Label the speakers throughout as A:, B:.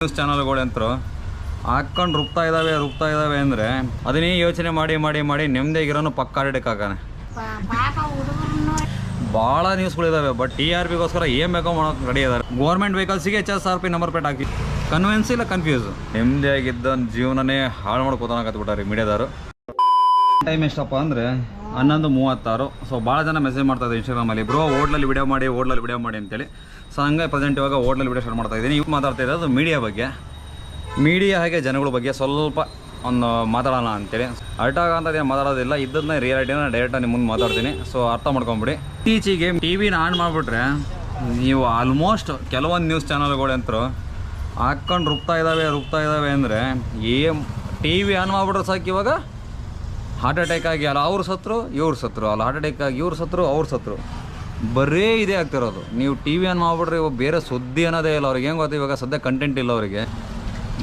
A: News ಚಾನಲ್ಗಳು ಅಂತರು ಹಾಕೊಂಡು ರುಬ್ತಾ ಇದ್ದಾವೆ ರುಪ್ತಾ ಇದ್ದಾವೆ ಅಂದರೆ ಅದನ್ನೇ ಯೋಚನೆ ಮಾಡಿ ಮಾಡಿ ಮಾಡಿ ನೆಮ್ಮದಿಯಾಗಿರೋನು ಪಕ್ಕ ಆಡಕ್ಕಾಗಾನೆ
B: ಪಾ- ಪಾಪ ಹುಡುಗರನ್ನು
A: ಭಾಳ ನ್ಯೂಸ್ಗಳಿದಾವೆ, ಬಟ್ ಟಿ ಆರ್ ಪಿಗೋಸ್ಕರ ಏನು ಬೇಕೋ ಮಾಡೋಕೆ ರೆಡಿ ಇದ್ದಾರೆ government ವೆಹಿಕಲ್ಸಿಗೆ H S R P number plate ಹಾಕಿ. ಕನ್ವೆನ್ಸ್ ಇಲ್ಲ ಕನ್ಫ್ಯೂಸ್ ನೆಮ್ಮದಿಯಾಗಿದ್ದ ಜೀವನನೇ ಹಾಳು ಮಾಡ್ಕೋತಾನಕತ್ಬಿಟ್ಟಾರೆ ಮೀಡಿಯಾದವರು. ಟೈಮ್ ಎಷ್ಟಪ್ಪ ಅಂದರೆ ಹನ್ನೊಂದು ಮೂವತ್ತಾರು. ಸೊ ಭಾಳ ಜನ ಮೆಸೇಜ್ ಮಾಡ್ತಾ ಇದ್ದಾರೆ ಇನ್ಸ್ಟಾಗ್ರಾಮಲ್ಲಿ ಬ್ರೋ ಹೋಟ್ಲಲ್ಲಿ ವಿಡಿಯೋ ಮಾಡಿ ಹೋಟ್ಲಲ್ಲಿ ವಿಡಿಯೋ ಮಾಡಿ ಅಂತೇಳಿ. ಸೊ ಹಂಗೆ ಪ್ರೆಸೆಂಟ್ ಇವಾಗ ಹೋಟ್ಲಲ್ಲಿ ವಿಡಿಯೋ ಸ್ಟಾರ್ಟ್ ಮಾಡ್ತಾ ಇದ್ದೀನಿ. ಇವಾಗ ಮಾತಾಡ್ತಾ ಇರೋದು ಮೀಡಿಯಾ ಬಗ್ಗೆ. ಮೀಡಿಯಾ ಹಾಗೆ ಜನಗಳ ಬಗ್ಗೆ ಸ್ವಲ್ಪ ಒಂದು ಮಾತಾಡೋಣ ಅಂತೇಳಿ. ಅರ್ಟಾಗ ಅಂತ ಏನು ಮಾತಾಡೋದಿಲ್ಲ. ಇದ್ದದನ್ನ ರಿಯಾಲಿಟಿನ ಡೈರೆಕ್ಟಾಗಿ ನಿಮ್ಮ ಮುಂದೆ ಮಾತಾಡ್ತೀನಿ. ಸೊ ಅರ್ಥ ಮಾಡ್ಕೊಂಬಿಡಿ. ಇತ್ತೀಚೆಗೆ ಟಿ ವಿನ ಆನ್ ಮಾಡಿಬಿಟ್ರೆ ನೀವು ಆಲ್ಮೋಸ್ಟ್ ಕೆಲವೊಂದು ನ್ಯೂಸ್ ಚಾನಲ್ಗಳು ಅಂತರು ಹಾಕ್ಕೊಂಡು ರುಬ್ತಾ ಇದ್ದಾವೆ ರುಬ್ತಾ ಇದ್ದಾವೆ ಅಂದರೆ ಏನು ಟಿ ವಿ ಆನ್ ಮಾಡಿಬಿಟ್ರೆ ಸಾಕು ಇವಾಗ. ಹಾರ್ಟ್ ಅಟ್ಯಾಕ್ ಆಗಿ ಅಲ್ಲ, ಅವ್ರು ಸತ್ರು, ಇವ್ರು ಸತ್ರು. ಅಲ್ಲ ಹಾರ್ಟ್ ಅಟ್ಯಾಕ್ ಆಗಿ ಇವ್ರು ಸತ್ರು, ಅವ್ರು ಸತ್ರು. ಬರೀ ಇದೇ ಆಗ್ತಿರೋದು. ನೀವು ಟಿ ವಿ ಆನ್ ಮಾಡ್ಬಿಟ್ರೆ ಇವಾಗ ಬೇರೆ ಸುದ್ದಿ ಅನ್ನೋದೇ ಇಲ್ಲ ಅವ್ರಿಗೆ. ಹೆಂಗೆ ಗೊತ್ತು ಇವಾಗ ಸದ್ಯ ಕಂಟೆಂಟ್ ಇಲ್ಲ ಅವರಿಗೆ.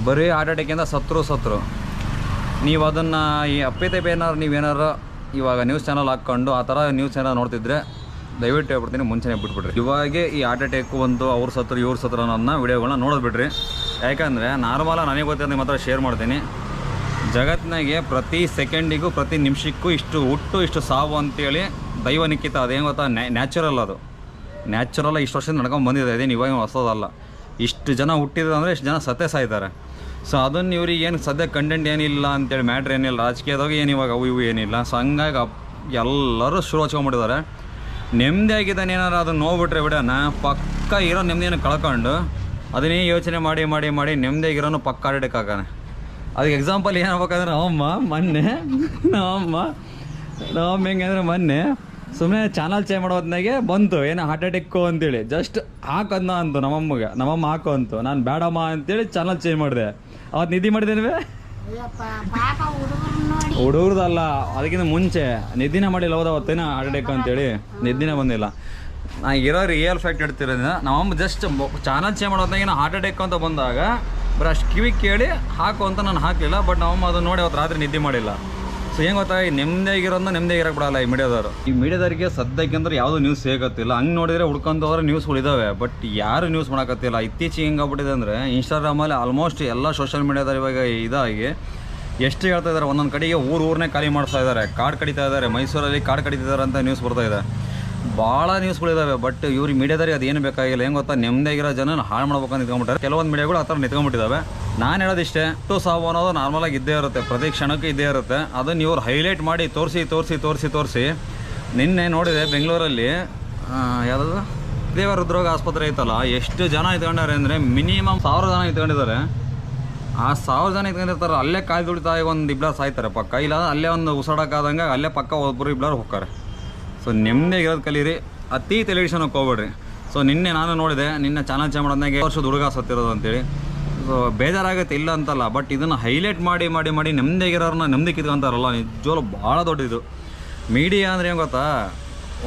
A: ಬರೀ ಹಾರ್ಟ್ ಅಟ್ಯಾಕಿಂದ ಸತ್ರು ಸತ್ರು. ನೀವು ಅದನ್ನು ಈ ಅಪ್ಪಿತಪ್ಪಿ ಏನಾರು ನೀವೇನಾರು ಇವಾಗ ನ್ಯೂಸ್ ಚಾನಲ್ ಹಾಕ್ಕೊಂಡು ಆ ಥರ ನ್ಯೂಸ್ ಚಾನಲ್ ನೋಡ್ತಿದ್ರೆ ದಯವಿಟ್ಟು ಹೇಳ್ಬಿಡ್ತೀನಿ, ಮುಂಚೆನೇ ಬಿಟ್ಬಿಡ್ರಿ. ಇವಾಗೆ ಈ ಹಾರ್ಟ್ ಅಟ್ಯಾಕ್ ಒಂದು ಅವ್ರ ಸತ್ರು, ಇವ್ರ ಸತ್ರ ಅನ್ನೋದನ್ನ ವಿಡಿಯೋಗಳನ್ನ ನೋಡೋದು ಬಿಡ್ರಿ ಯಾಕಂದರೆ ನಾರ್ಮಲಾಗಿ ನನಗೆ ಗೊತ್ತಿರೋದು ಮಾತ್ರ ಶೇರ್ ಮಾಡ್ತೀನಿ. ಜಗತ್ತಿನಾಗೆ ಪ್ರತಿ ಸೆಕೆಂಡಿಗೂ, ಪ್ರತಿ ನಿಮಿಷಕ್ಕೂ ಇಷ್ಟು ಹುಟ್ಟು, ಇಷ್ಟು ಸಾವು ಅಂತೇಳಿ ದೈವ ನಿಕ್ಕಿತ ಅದೇನು ಗೊತ್ತಾ? ನ್ಯಾಚುರಲ್ ಅದು. ನ್ಯಾಚುರಲ್ ಇಷ್ಟು ವರ್ಷದಿಂದ ನಡ್ಕೊಂಡು ಬಂದಿದೆ, ಅದೇನು ಇವಾಗ ಹೊಸದಲ್ಲ. ಇಷ್ಟು ಜನ ಹುಟ್ಟಿದ್ರು ಅಂದರೆ ಇಷ್ಟು ಜನ ಸತ್ತೇ ಸಾಯ್ತಾರೆ. ಸೊ ಅದನ್ನು ಇವ್ರಿಗೆ ಏನು ಸದ್ಯ ಕಂಟೆಂಟ್ ಏನಿಲ್ಲ ಅಂತೇಳಿ ಮ್ಯಾಟ್ರ್ ಏನಿಲ್ಲ ರಾಜಕೀಯದಾಗ ಏನು ಇವಾಗ ಅವು ಇವು ಏನಿಲ್ಲ. ಸೊ ಹಂಗಾಗಿ ಎಲ್ಲರೂ ಶುರು ಹಚ್ಕೊಂಡ್ಬಿಟ್ಟಿದ್ದಾರೆ. ನೆಮ್ಮದಿಯಾಗಿದ್ದಾನೆ ಏನಾರು ಅದನ್ನು ನೋಡ್ಬಿಟ್ರೆ ಬಿಡೋಣ ಪಕ್ಕ ಇರೋ ನೆಮ್ಮದಿಯನ್ನು ಕಳ್ಕೊಂಡು ಅದನ್ನೇ ಯೋಚನೆ ಮಾಡಿ ಮಾಡಿ ಮಾಡಿ ನೆಮ್ಮದಿಯಾಗಿರೋನು ಪಕ್ಕ ಆಡಕ್ಕಾಗಾನೆ ಅದಕ್ಕೆ ಎಕ್ಸಾಂಪಲ್ ಏನಾಗ್ಬೇಕಂದ್ರೆ ನಮ್ಮಮ್ಮ ಮೊನ್ನೆ ನಮ್ಮಮ್ಮ ನಮ್ಮಮ್ಮ ಅಂದರೆ ಮೊನ್ನೆ ಸುಮ್ಮನೆ ಚಾನಲ್ ಚೇಂಜ್ ಮಾಡೋದ್ನಾಗೆ ಬಂತು ಏನೋ ಹಾರ್ಟ್ ಅಟ್ಯಾಕು ಅಂತೇಳಿ. ಜಸ್ಟ್ ಹಾಕೋದ್ನ ಅಂತು ನಮ್ಮಮ್ಮಗೆ ನಮ್ಮಮ್ಮ ಹಾಕೋ ಅಂತು. ನಾನು ಬೇಡಮ್ಮ ಅಂತೇಳಿ ಚಾನಲ್ ಚೇಂಜ್ ಮಾಡಿದೆ. ಅವತ್ತು ನಿಧಿ ಮಾಡಿದ್ದೇನೆ ಹುಡುಗರದಲ್ಲ ಅದಕ್ಕಿಂತ ಮುಂಚೆ ನಿದ್ದಿನೇ ಮಾಡಿಲ್ಲ ಹೋದ ಅವತ್ತೇನ ಹಾರ್ಟ್ ಅಟ್ಯಾಕ್ ಅಂತೇಳಿ. ನಿದ್ದಿನೇ ಬಂದಿಲ್ಲ. ನಾ ಇರೋ ರಿಯಲ್ ಫ್ಯಾಕ್ಟ್ ಇಡ್ತಿರೋದ್ರಿಂದ ನಮ್ಮಮ್ಮ ಜಸ್ಟ್ ಚಾನಲ್ ಚೇಂಜ್ ಮಾಡೋದ್ನಾಗ ಹಾರ್ಟ್ ಅಟ್ಯಾಕ್ ಅಂತ ಬಂದಾಗ ಬರೀ ಅಷ್ಟು ಕಿವಿ ಕೇಳಿ ಹಾಕು ಅಂತ ನಾನು ಹಾಕಲಿಲ್ಲ ಬಟ್ ನಾವು ಅದನ್ನು ನೋಡಿ ಅವತ್ತು ರಾತ್ರಿ ನಿದ್ದೆ ಮಾಡಿಲ್ಲ. ಸೊ ಹೆಂಗೆ ಗೊತ್ತಾ, ಈ ನೆಮ್ಮದಿಯಾಗಿರೋದನ್ನ ನೆಮ್ಮದಿಯಾಗಿರಕ್ಕೆ ಬಿಡಲ್ಲ ಈ ಮೀಡಿಯಾದವರು. ಈ ಮೀಡಿಯಾದವರಿಗೆ ಸದ್ಯಕ್ಕೆ ಅಂದ್ರೆ ಯಾವುದೂ ನ್ಯೂಸ್ ಸಿಗತ್ತಿಲ್ಲ ಹಂಗೆ ನೋಡಿದರೆ ಹುಡ್ಕೊಂಡವರು ಹೋದ್ರೆ ನ್ಯೂಸ್ಗಳು ಇದಾವೆ ಬಟ್ ಯಾರು ನ್ಯೂಸ್ ಮಾಡೋಕತ್ತಿಲ್ಲ. ಇತ್ತೀಚೆಗೆ ಹೆಂಗಾಗ್ಬಿಟ್ಟಿದೆ ಅಂದರೆ ಇನ್ಸ್ಟಾಗ್ರಾಮಲ್ಲಿ ಆಲ್ಮೋಸ್ಟ್ ಎಲ್ಲ ಸೋಷಿಯಲ್ ಮೀಡಿಯಾದವ್ರು ಇವಾಗ ಇದಾಗಿ ಎಷ್ಟು ಹೇಳ್ತಾ ಇದ್ದಾರೆ ಒಂದೊಂದು ಕಡೆಗೆ ಊರು ಊರನ್ನೇ ಖಾಲಿ ಮಾಡಿಸ್ತಾ ಇದ್ದಾರೆ ಕಾಡು ಕಡಿತಾ ಇದ್ದಾರೆ ಮೈಸೂರಲ್ಲಿ ಕಾಡು ಕಡಿತಿದ್ದಾರೆ ಅಂತ ನ್ಯೂಸ್ ಬರ್ತಾ ಇದೆ. ಭಾಳ ನ್ಯೂಸ್ಗಳಿದಾವೆ ಬಟ್ ಇವ್ರಿಗೆ ಮೀಡಿಯಾದವ್ರಿಗೆ ಅದೇನು ಬೇಕಾಗಿಲ್ಲ. ಹೆಂಗ್ ಗೊತ್ತಾ? ನೆಮ್ಮದಿಯಾಗಿರೋ ಜನ ಹಾಳು ಮಾಡ್ಬೇಕಂತ ನಿಂತ್ಕೊಂಡ್ಬಿಟ್ಟಾರೆ. ಕೆಲವೊಂದು ಮೀಡಿಯಾಗಳು ಆ ಥರ ನಿಂತ್ಕೊಂಡ್ಬಿಟ್ಟಿದ್ದಾವೆ ನಾನು ಹೇಳೋದಿಷ್ಟೇ ಟು ಸಾವು ಅನ್ನೋದು ನಾರ್ಮಲಾಗಿ ಇದ್ದೇ ಇರುತ್ತೆ. ಪ್ರತಿ ಕ್ಷಣಕ್ಕೂ ಇದ್ದೇ ಇರುತ್ತೆ. ಅದನ್ನ ಇವ್ರು ಹೈಲೈಟ್ ಮಾಡಿ ತೋರಿಸಿ ತೋರಿಸಿ ತೋರಿಸಿ ತೋರಿಸಿ. ನಿನ್ನೆ ನೋಡಿದೆ ಬೆಂಗಳೂರಲ್ಲಿ ಯಾವುದಾದ್ರು ದೇವ ಹೃದ್ರೋಗ ಆಸ್ಪತ್ರೆ ಐತಲ್ಲ, ಎಷ್ಟು ಜನ ಇದ್ಕೊಂಡಾರೆ ಅಂದರೆ ಮಿನಿಮಮ್ ಸಾವಿರ ಜನ ಇದ್ಕೊಂಡಿದ್ದಾರೆ. ಆ ಸಾವಿರ ಜನ ಇತ್ಕೊಂಡಿರ್ತಾರೆ ಅಲ್ಲೇ ಕಾಯ್ದು ದುಡಿತಾ ಒಂದು ಇಬ್ಲಾರು ಸಾಯ್ತಾರೆ ಪಕ್ಕ. ಇಲ್ಲ ಅಲ್ಲೇ ಒಂದು ಉಸಾಡಕ್ಕಾದಂಗೆ ಅಲ್ಲೇ ಪಕ್ಕ ಒಬ್ಬರು ಇಬ್ಲಾರು ಹೋಗ್ತಾರೆ. ಸೊ ನೆಮ್ಮದಿಯಾಗಿರೋದು ಕಲೀರಿ. ಅತಿ ಟೆಲಿವಿಷನ್ಗೆ ಹೋಗ್ಬೇಡ್ರಿ. ಸೊ ನಿನ್ನೆ ನಾನು ನೋಡಿದೆ, ನಿನ್ನೆ ಚಾನಲ್ ಚೇಂಜ್ ಮಾಡೋದಾಗೆ ವರ್ಷದ ಹುಡುಗ ಸತ್ತಿರೋದು ಅಂತೇಳಿ. ಸೊ ಬೇಜಾರಾಗುತ್ತೆ ಇಲ್ಲ ಅಂತಲ್ಲ ಬಟ್ ಇದನ್ನು ಹೈಲೈಟ್ ಮಾಡಿ ಮಾಡಿ ಮಾಡಿ ನೆಮ್ಮದಿಯಾಗಿರೋರನ್ನ ನೆಮ್ಮದಿ ಅಂತಾರಲ್ಲ ನಿಜವಾಗ್ಲೂ ಭಾಳ ದೊಡ್ಡದು. ಮೀಡಿಯಾ ಅಂದರೆ ಏನು ಗೊತ್ತಾ?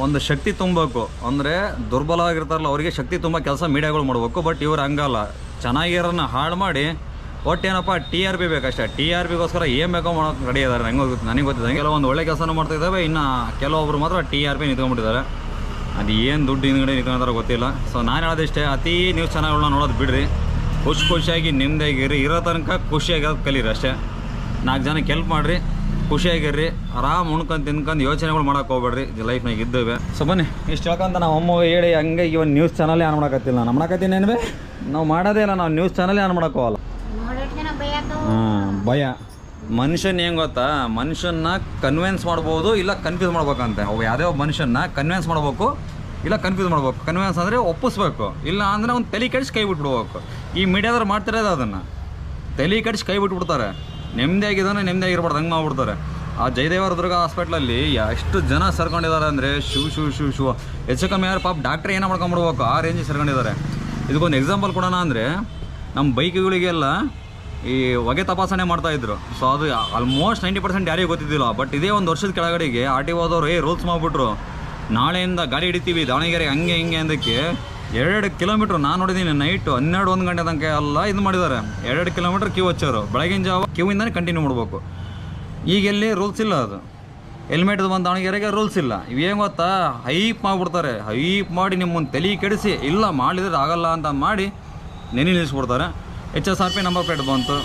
A: ಒಂದು ಶಕ್ತಿ ತುಂಬಬೇಕು. ಅಂದರೆ ದುರ್ಬಲವಾಗಿರ್ತಾರಲ್ಲ ಅವರಿಗೆ ಶಕ್ತಿ ತುಂಬ ಕೆಲಸ ಮೀಡಿಯಾಗಳು ಮಾಡಬೇಕು ಬಟ್ ಇವ್ರು ಹಂಗಲ್ಲ. ಚೆನ್ನಾಗಿರೋನ್ನ ಹಾಳು ಮಾಡಿ ಒಟ್ಟೇನಪ್ಪ ಟಿ ಆರ್ ಬಿ ಬೇಕಷ್ಟೇ. ಟಿ ಆರ್ ಬಿಗೋಸ್ಕರ ಏನು ಬೇಕೋ ಮಾಡೋಕೆ ರೆಡಿ ಇದ್ದಾರೆ ನನಗೆ ಗೊತ್ತು ನನಗೆ ಗೊತ್ತಿದೆ. ಕೆಲವೊಂದು ಒಳ್ಳೆ ಕೆಲಸನೂ ಮಾಡ್ತಾ ಇದ್ದಾವೆ ಇನ್ನು ಕೆಲವೊಬ್ರು ಮಾತ್ರ ಟಿ ಆರ್ ಪಿ ನಿಂತ್ಕೊಂಡ್ಬಿಟ್ಟಿದ್ದಾರೆ. ಅದು ಏನು ದುಡ್ಡು ಹಿಂದ್ಗಡೆ ನಿಂತ್ಕೊಂಡ್ರೆ ಗೊತ್ತಿಲ್ಲ. ಸೊ ನಾನು ಹೇಳೋದಿಷ್ಟೇ ಅತಿ ನ್ಯೂಸ್ ಚಾನಲ್ಗಳನ್ನ ನೋಡೋದು ಬಿಡ್ರಿ. ಖುಷಿ ಖುಷಿಯಾಗಿ ನೆಮ್ಮದಿಯಾಗಿರಿ ಇರೋ ತನಕ ಖುಷಿಯಾಗಿರೋದು ಕಲೀರಿ ಅಷ್ಟೇ. ನಾಲ್ಕು ಜನಕ್ಕೆ ಹೆಲ್ಪ್ ಮಾಡಿರಿ. ಖುಷಿಯಾಗಿರ್ರಿ. ಆರಾಮ್ ಉಣ್ಕೊಂಡು ತಿನ್ಕೊಂಡು ಯೋಚನೆಗಳು ಮಾಡೋಕೆ ಹೋಗ್ಬೇಡ್ರಿ. ಲೈಫ್ನಾಗ ಇದ್ದೇವೆ. ಸೊ ಬನ್ನಿ. ಇಷ್ಟು ಹೇಳ್ಕೊಂತ ನಾವು ಅಮ್ಮ ಹೇಳಿ ಹಂಗೆ ಇವನ್ ನ್ಯೂಸ್ ಚಾನಲ್ ಆನ್ ಮಾಡಕತ್ತಿಲ್ಲ ನಾನು ಮಾಡಕತ್ತೀನಿ ನಾವು ಮಾಡೋದೇ ಇಲ್ಲ. ನಾವು ನ್ಯೂಸ್ ಚಾನಲ್ ಆನ್ ಮಾಡಕ್ಕೆ ಭಯ. ಮನುಷ್ಯನ ಏನು ಗೊತ್ತಾ? ಮನುಷ್ಯನ್ನ ಕನ್ವಿನ್ಸ್ ಮಾಡ್ಬೋದು, ಇಲ್ಲ ಕನ್ಫ್ಯೂಸ್ ಮಾಡ್ಬೇಕಂತೆ. ಅವು ಯಾವುದೇ ಒಬ್ಬ ಮನುಷ್ಯನ ಕನ್ವಿನ್ಸ್ ಮಾಡ್ಬೇಕು, ಇಲ್ಲ ಕನ್ಫ್ಯೂಸ್ ಮಾಡ್ಬೇಕು. ಕನ್ವಿನ್ಸ್ ಅಂದರೆ ಒಪ್ಪಿಸ್ಬೇಕು. ಇಲ್ಲ ಅಂದರೆ ಅವ್ನು ತಲೆ ಕಡಿಸಿ ಕೈ ಬಿಟ್ಬಿಡ್ಬೇಕು. ಈ ಮೀಡಿಯಾದವ್ರು ಮಾಡ್ತಿರೋದು ಅದನ್ನು. ತಲೆ ಕಡಿಸಿ ಕೈ ಬಿಟ್ಬಿಡ್ತಾರೆ. ನೆಮ್ಮದಿಯಾಗಿದ್ದಾನೆ ನೆಮ್ಮದಿಯಾಗಿರ್ಬಾರ್ದು ಹಂಗೆ ಮಾಡ್ಬಿಡ್ತಾರೆ. ಆ ಜಯದೇವರ ದುರ್ಗ ಹಾಸ್ಪಿಟ್ಲಲ್ಲಿ ಎಷ್ಟು ಜನ ಸರ್ಕೊಂಡಿದ್ದಾರೆ ಅಂದರೆ ಶಿವ ಶಿವ ಶಿವ ಶಿವ. ಹೆಚ್ಚು ಕಮ್ಮಿ ಯಾರು ಪಾಪ ಡಾಕ್ಟ್ರ್ ಏನೋ ಮಾಡ್ಕೊಂಬಿಡ್ಬೇಕು. ಆ ರೇಂಜಿಗೆ ಸರ್ಕೊಂಡಿದ್ದಾರೆ. ಇದಕ್ಕೊಂದು ಎಕ್ಸಾಂಪಲ್ ಕೊಡೋಣ ಅಂದರೆ ನಮ್ಮ ಬೈಕ್ಗಳಿಗೆಲ್ಲ ಈ ಹೊಗೆ ತಪಾಸಣೆ ಮಾಡ್ತಾ ಇದ್ರು. ಸೊ ಅದು ಆಲ್ಮೋಸ್ಟ್ ನೈಂಟಿ ಪರ್ಸೆಂಟ್ ಯಾರಿಗೂ ಗೊತ್ತಿದ್ದಿಲ್ಲ. ಬಟ್ ಇದೇ ಒಂದು ವರ್ಷದ ಕೆಳಗಡೆಗೆ ಆರ್ ಟಿ ಓದವ್ರು ಏ ರೂಲ್ಸ್ ಮಾಡಿಬಿಟ್ರು. ನಾಳೆಯಿಂದ ಗಾಡಿ ಹಿಡಿತೀವಿ, ದಾವಣಗೆರೆ ಹಂಗೆ ಹಿಂಗೆ ಅಂದಕ್ಕೆ ಎರಡು ಕಿಲೋಮೀಟ್ರ್ ನಾನು ನೋಡಿದ್ದೀನಿ ನೈಟ್ ಹನ್ನೆರಡು, ಒಂದು ಗಂಟೆ ತನಕ ಎಲ್ಲ ಇದು ಮಾಡಿದ್ದಾರೆ. ಎರಡು ಕಿಲೋಮೀಟ್ರ್ ಕ್ಯೂ ಹಚ್ಚೋರು. ಬೆಳಗಿನ ಜಾವ ಕ್ಯೂವಿಂದನೇ ಕಂಟಿನ್ಯೂ ಮಾಡಬೇಕು. ಈಗ ಎಲ್ಲಿ? ರೂಲ್ಸ್ ಇಲ್ಲ ಅದು. ಹೆಲ್ಮೆಟ್ ಬಂದು ದಾವಣಗೆರೆಗೆ ರೂಲ್ಸ್ ಇಲ್ಲ. ಇವೇನು ಗೊತ್ತಾ? ಹೈಪ್ ಮಾಡಿಬಿಡ್ತಾರೆ. ಹೈಪ್ ಮಾಡಿ ನಿಮ್ಮನ್ನು ತಲೆ ಕೆಡಿಸಿ, ಇಲ್ಲ, ಮಾಡಿದ್ರೆ ಆಗಲ್ಲ ಅಂತ ಮಾಡಿ ನೆನೆ ನಿಲ್ಲಿಸ್ಬಿಡ್ತಾರೆ H S R P number plate ಬಂತು.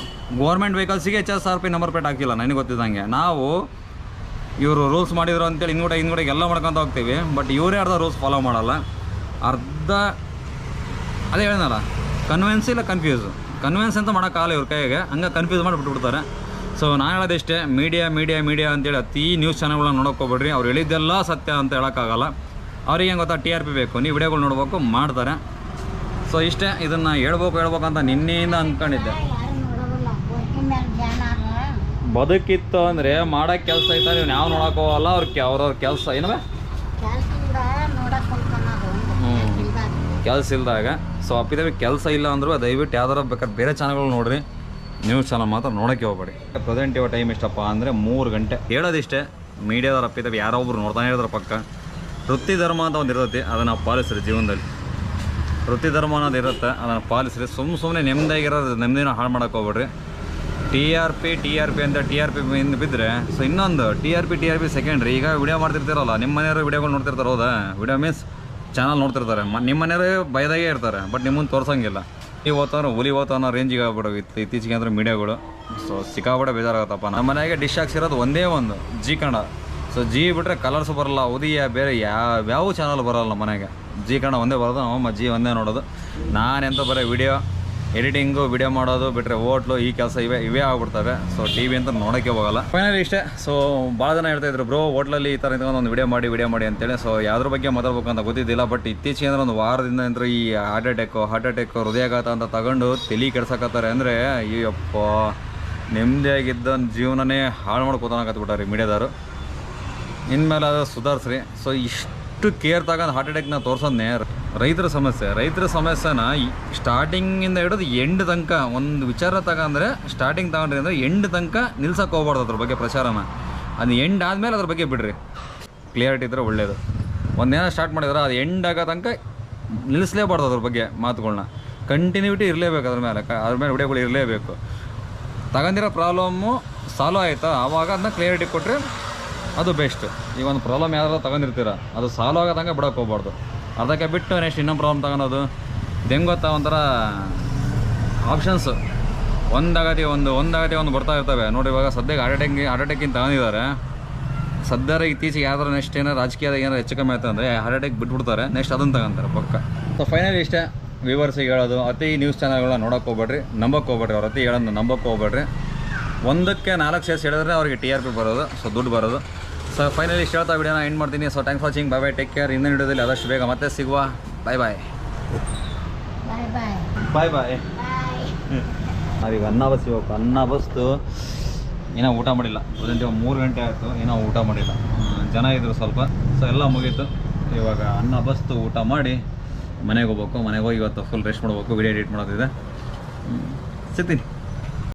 A: Government ವೆಹಿಕಲ್ಸಿಗೆ H S R P number plate ಹಾಕಿಲ್ಲ, ನನಗೆ ಗೊತ್ತಿದ್ದಂಗೆ. ನಾವು ಇವರು ರೂಲ್ಸ್ ಮಾಡಿದ್ರು ಅಂತೇಳಿ ಹಿಂದ್ಗಡೆ ಹಿಂದ್ಗಡೆ ಎಲ್ಲ ಮಾಡ್ಕೊತ ಹೋಗ್ತೀವಿ ಬಟ್ ಇವರೇ ಅರ್ಧ ರೂಲ್ಸ್ ಫಾಲೋ ಮಾಡಲ್ಲ. ಅರ್ಧ, ಅದೇ ಹೇಳಿದ್ನಲ್ಲ ಕನ್ವೆನ್ಸ್ ಇಲ್ಲ ಕನ್ಫ್ಯೂಸ್ ಕನ್ವೆನ್ಸ್ ಅಂತ ಮಾಡೋಕ್ಕಾಗಲ್ಲ ಇವ್ರ ಕೈಗೆ, ಹಂಗೆ ಕನ್ಫ್ಯೂಸ್ ಮಾಡಿ ಬಿಟ್ಬಿಡ್ತಾರೆ. ಸೊ ನಾನು ಹೇಳೋದಿಷ್ಟೇ ಮೀಡಿಯಾ ಮೀಡಿಯಾ ಮೀಡಿಯಾ ಅಂತೇಳಿ ಅತಿ ನ್ಯೂಸ್ ಚಾನಲ್ಗಳನ್ನ ನೋಡೋಕ್ಕೋಗ್ಬೇಡ್ರಿ ಅವ್ರು ಹೇಳಿದ್ದೆಲ್ಲ ಸತ್ಯ ಅಂತ ಹೇಳೋಕ್ಕಾಗಲ್ಲ ಅವ್ರಿಗೆ ಹೆಂಗೆ ಗೊತ್ತಾ ಟಿ ಆರ್ ಪಿ ಬೇಕು. ನೀವು ವಿಡಿಯೋಗಳು ನೋಡ್ಬೇಕು, ಮಾಡ್ತಾರೆ. ಸೊ, ಇಷ್ಟೇ ಇದನ್ನು ಹೇಳ್ಬೇಕು ಹೇಳ್ಬೇಕು ಅಂತ ನಿನ್ನೆಯಿಂದ
B: ಅನ್ಕೊಂಡಿದ್ದೆ
A: ಬದುಕಿತ್ತು ಅಂದರೆ ಮಾಡೋಕ್ಕೆ ಕೆಲಸ ಐತೆ, ನೀವು ಯಾವ ನೋಡೋಕೆ ಹೋಗಲ್ಲ, ಅವ್ರ ಅವ್ರವ್ರ ಕೆಲಸ ಏನವ ಕೆಲಸ ಇಲ್ದಾಗ. ಸೊ, ಅಪ್ಪಿದೇವಿ ಕೆಲಸ ಇಲ್ಲ ಅಂದರೂ, ದಯವಿಟ್ಟು ಯಾವ್ದಾರ ಬೇಕಾದ್ರೆ ಬೇರೆ ಚಾನಲ್ಗಳು ನೋಡ್ರಿ. ನ್ಯೂಸ್ ಚಾನಲ್ ಮಾತ್ರ ನೋಡಕ್ಕೆ ಹೋಗ್ಬೇಡಿ. ಪ್ರೆಸೆಂಟ್ ಇವಾಗ ಟೈಮ್ ಇಷ್ಟಪ್ಪ ಅಂದರೆ ಮೂರು ಗಂಟೆ. ಹೇಳೋದಿಷ್ಟೇ, ಮೀಡಿಯಾದವ್ರು ಅಪ್ಪಿದೇವಿ ಯಾರೋ ಒಬ್ರು ನೋಡ್ತಾನೆ ಇರೋದ್ರ ಪಕ್ಕ. ವೃತ್ತಿ ಧರ್ಮ ಅಂತ ಒಂದು ಇರ್ತೈತಿ, ಅದನ್ನು ಪಾಲಿಸ್ರಿ ಜೀವನದಲ್ಲಿ. ವೃತ್ತಿ ಧರ್ಮ ಅನ್ನೋದು ಇರುತ್ತೆ. ಅದನ್ನು ಪಾಲಿಸ್ರಿ. ಸುಮ್ಮ ಸುಮ್ಮನೆ ನೆಮ್ಮದಿಯಾಗಿರೋದು, ನೆಮ್ಮದಿನ ಹಾಳು ಮಾಡೋಕೆ ಹೋಗ್ಬೇಡ್ರಿ. T R P, T R P ಅಂತ ಟಿ ಆರ್ ಪಿ ಇಂದ ಬಿದ್ದರೆ ಸೊ ಇನ್ನೊಂದು, T R P, T R P secondary ಈಗ ವಿಡಿಯೋ ಮಾಡ್ತಿರ್ತಿರಲ್ಲ ನಿಮ್ಮ ಮನೆಯವರು ವಿಡಿಯೋಗಳು ನೋಡ್ತಿರ್ತಾರೆ, ಹೌದಾ? ವಿಡಿಯೋ ಮೀನ್ಸ್ ಚಾನಲ್ ನೋಡ್ತಿರ್ತಾರೆ. ನಿಮ್ಮ ಮನೆಯವರು ಬಯದಾಗೆ ಇರ್ತಾರೆ ಬಟ್ ನಿಮ್ಮನ್ನು ತೋರ್ಸೋಂಗಿಲ್ಲ. ಈ ಓದ್ತಾರೋ ಹುಲಿ ಓದ್ತಾ ಅನ್ನೋ ರೇಂಜಿಗೆ ಆಗ್ಬಿಡೋ ಇತ್ತೀಚೆಗೆ ಅಂದರೆ ಮೀಡಿಯಾಗಳು ಸೊ ಸಿಕ್ಕಾಬಿಡ ಬೇಜಾರಾಗತ್ತಪ್ಪ. ನಮ್ಮ ಮನೆಗೆ ಡಿಶ್ ಹಾಕ್ಸಿರೋದು ಒಂದೇ ಒಂದು ಜಿ ಕನ್ನಡ ಸೊ ಜಿ ಬಿಟ್ಟರೆ ಕಲರ್ಸ್ ಬರಲ್ಲ, ಉದಿಯ ಬೇರೆ ಯಾವ ಯಾವ ಚಾನಲ್ ಬರೋಲ್ಲ ನಮ್ಮ ಮನೆಗೆ. ಜಿ ಕನ್ನಡ ಒಂದೇ ಬರೋದು ನಮ್ಮಮ್ಮ ಜಿ ಒಂದೇ ನೋಡೋದು. ನಾನೆಂತ ಬರೀ ವಿಡಿಯೋ ಎಡಿಟಿಂಗು ವಿಡಿಯೋ ಮಾಡೋದು ಬಿಟ್ಟರೆ ಓಟ್ಲು ಈ ಕೆಲಸ ಇವೆ, ಇವೇ ಆಗ್ಬಿಡ್ತವೆ. ಸೊ ಟಿ ವಿ ಅಂತ ನೋಡೋಕ್ಕೆ ಹೋಗಲ್ಲ. ಫೈನಲಿ ಇಷ್ಟೇ ಸೊ ಭಾಳ ಜನ ಹೇಳ್ತಾ ಇದ್ರು ಬ್ರೋ ಹೋಟ್ಲಲ್ಲಿ ಈ ಥರ ನಿಂತ್ಕೊಂಡು ಒಂದು ವಿಡಿಯೋ ಮಾಡಿ ವಿಡಿಯೋ ಮಾಡಿ ಅಂತೇಳಿ. ಸೊ ಯಾವ್ದ್ರ ಬಗ್ಗೆ ಮಾತಾಡ್ಬೇಕು ಅಂತ ಗೊತ್ತಿದ್ದಿಲ್ಲ ಬಟ್ ಇತ್ತೀಚೆಗೆ ಅಂದರೆ ಒಂದು ವಾರದಿಂದ ಅಂದರೆ ಈ ಹಾರ್ಟ್ ಅಟ್ಯಾಕು ಹಾರ್ಟ್ ಅಟ್ಯಾಕು ಹೃದಯಾಘಾತ ಅಂತ ತಗೊಂಡು ತಲೆ ಕೆಡ್ಸಕತ್ತಾರೆ ಅಂದರೆ ಅಯ್ಯಪ್ಪ ನೆಮ್ಮದಿಯಾಗಿದ್ದ ಜೀವನನೇ ಹಾಳು ಮಾಡ್ಕೋತಾನಕತ್ಬಿಟ್ಟಾರೆ ಮೀಡಿಯಾದವರು. ಇನ್ಮೇಲೆ ಅದು ಸುಧಾರಿಸ್ರಿ. ಸೊ ಇಷ್ಟು ಕೇರ್ ತಗೊಂಡು ಹಾರ್ಟ್ ಅಟ್ಯಾಕ್ನ ತೋರ್ಸೋದನ್ನೇ ರೈತರ ಸಮಸ್ಯೆ. ರೈತರ ಸಮಸ್ಯೆನ ಸ್ಟಾರ್ಟಿಂಗಿಂದ ಹಿಡಿದು ಎಂಡ್ ತನಕ ಒಂದು ವಿಚಾರ ತಗೊಂಡ್ರೆ ಸ್ಟಾರ್ಟಿಂಗ್ ತಗೊಂಡ್ರಿ ಅಂದರೆ ಎಂಡ್ ತನಕ ನಿಲ್ಸಕ್ಕೆ ಹೋಗ್ಬಾರ್ದು ಅದ್ರ ಬಗ್ಗೆ ಪ್ರಚಾರನ. ಅದು ಎಂಡ್ ಆದಮೇಲೆ ಅದ್ರ ಬಗ್ಗೆ ಬಿಡ್ರಿ. ಕ್ಲಿಯರಿಟಿ ಇದ್ದರೆ ಒಳ್ಳೆಯದು ಒಂದೇನೋ ಸ್ಟಾರ್ಟ್ ಮಾಡಿದ್ರೆ ಅದು ಎಂಡ್ ಆಗೋ ತನಕ ನಿಲ್ಲಿಸಲೇಬಾರ್ದು ಅದ್ರ ಬಗ್ಗೆ ಮಾತುಗಳನ್ನ ಕಂಟಿನ್ಯೂಟಿ ಇರಲೇಬೇಕು ಅದ್ರ ಮೇಲೆ. ಅದ್ರ ಮೇಲೆ ವಿಡಿಯೋಗಳು ಇರಲೇಬೇಕು. ತಗೊಂಡಿರೋ ಪ್ರಾಬ್ಲಮ್ಮು ಸಾಲ್ವ್ ಆಯಿತಾ? ಆವಾಗ ಅದನ್ನ ಕ್ಲಿಯರಿಟಿ ಕೊಟ್ಟರೆ ಅದು ಬೆಸ್ಟ್ ಈಗ ಒಂದು ಪ್ರಾಬ್ಲಮ್ ಯಾರು ತಗೊಂಡಿರ್ತೀರ, ಅದು ಸಾಲ್ವ್ ಆಗೋದಂಗೆ ಬಿಡೋಕೆ ಹೋಗ್ಬಾರ್ದು. ಅದಕ್ಕೆ ಬಿಟ್ಟು ನೆಕ್ಸ್ಟ್ ಇನ್ನೊಂದು ಪ್ರಾಬ್ಲಮ್ ತಗೊಳೋದು ಹೆಂಗೆ ಗೊತ್ತಾ ಒಂಥರ ಆಪ್ಷನ್ಸ್ ಒಂದಾಗತಿ ಒಂದು ಒಂದಾಗತಿ ಒಂದು ಬರ್ತಾ ಇರ್ತವೆ. ನೋಡಿ ಇವಾಗ ಸದ್ಯಕ್ಕೆ ಹಾರ್ಟ್ ಅಟ್ಯಾಕ್ ಹಾರ್ಟ್ ಅಟ್ಯಾಕಿಂದ ತಗೊಂಡಿದ್ದಾರೆ. ಸದ್ಯರ ಇತ್ತೀಚೆಗೆ ಯಾವ್ದಾರು ನೆಕ್ಸ್ಟ್ ಏನಾರು ರಾಜಕೀಯದಾಗ ಏನಾರು ಹೆಚ್ಚು ಕಮ್ಮಿ ಆಯ್ತು ಅಂದರೆ ಹಾರ್ಟ್ ಅಟ್ಯಾಕ್ ಬಿಟ್ಬಿಡ್ತಾರೆ. ನೆಕ್ಸ್ಟ್ ಅದನ್ನು ತಗೊಂತಾರೆ, ಪಕ್ಕ. ಸೊ ಫೈನಲಿ ಇಷ್ಟೇ ವ್ಯೂವರ್ಸಿಗೆ ಹೇಳೋದು, ಅತಿ ನ್ಯೂಸ್ ಚಾನಲ್ಗಳನ್ನ ನೋಡೋಕೆ ಹೋಗ್ಬೇಡ್ರಿ ನಂಬಕ್ಕೆ ಹೋಗ್ಬೇಡ್ರಿ ಅವ್ರ ಅತಿ ಹೇಳೋದು ನಂಬಕ್ಕೆ ಹೋಗ್ಬೇಡ್ರಿ. ಒಂದಕ್ಕೆ ನಾಲ್ಕು ಸೇರ್ಸ್ ಹೇಳಿದ್ರೆ ಅವ್ರಿಗೆ ಟಿ ಆರ್ ಪಿ ಬರೋದು ಸೊ ದುಡ್ಡು ಬರೋದು. ಸೊ ಫೈನಲಿ ಇಷ್ಟ ಹೇಳ್ತಾ ವಿಡಿಯೋನ ಎಂಡ್ ಮಾಡ್ತೀನಿ. So thanks watching bye bye take care ಇನ್ನೊಂದು ವಿಡಿಯೋದಲ್ಲಿ ಆದಷ್ಟು ಬೇಗ ಮತ್ತೆ ಸಿಗುವ. ಬಾಯ್ ಬಾಯ್
B: ಬಾಯ್ ಬಾಯ್
A: ಬಾಯ್ ಬಾಯ್
B: ಬಾಯ್
A: ನಾವೀಗ ಅನ್ನ ಬಸ್ ಇವಾಗ ಅನ್ನ ಬಸ್ತು ಏನೋ ಊಟ ಮಾಡಿಲ್ಲ. ಒಂದಂಟೆ ಮೂರು ಗಂಟೆ ಆಯಿತು. ಏನೋ ಊಟ ಮಾಡಿಲ್ಲ. ಜನ ಇದ್ರು ಸ್ವಲ್ಪ. ಸೊ ಎಲ್ಲ ಮುಗೀತು. ಇವಾಗ ಅನ್ನ ಬಸ್ತು ಊಟ ಮಾಡಿ ಮನೆಗೆ ಹೋಗ್ಬೇಕು. ಮನೆಗೆ ಹೋಗಿ ಇವತ್ತು ಫುಲ್ ರೆಸ್ಟ್ ಮಾಡ್ಬೇಕು. ವಿಡಿಯೋ ಎಡಿಟ್ ಮಾಡೋದಿದೆ. ಸಿಗ್ತೀನಿ.